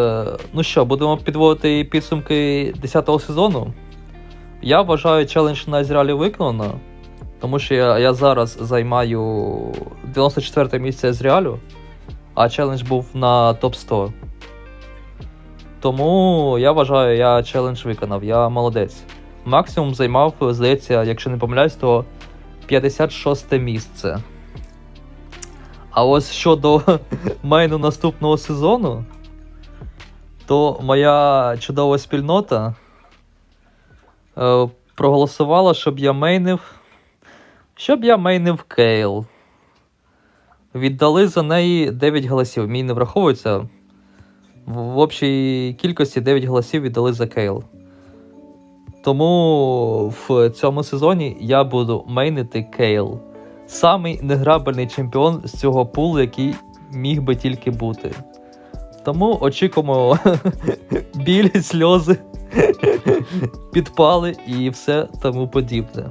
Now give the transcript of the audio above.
Е, ну що, будемо підводити підсумки 10-го сезону. Я вважаю челендж на Ізраїлі виконано, тому що я, я зараз займаю 94 місце з реалю, а челендж був на топ 100. Тому я вважаю, я челендж виконав, я молодець. Максимум займав, здається, якщо не помиляюсь, то 56 місце. А ось щодо мейну наступного сезону, то моя чудова спільнота е, проголосувала, щоб я мейнив. Щоб я мейнив Кейл. Віддали за неї 9 голосів. Мій не враховується. В, общій кількості 9 голосів віддали за Кейл. Тому в цьому сезоні я буду мейнити Кейл. Самий неграбельний чемпіон з цього пулу, який міг би тільки бути. Тому очікуємо білі сльози, підпали і все тому подібне.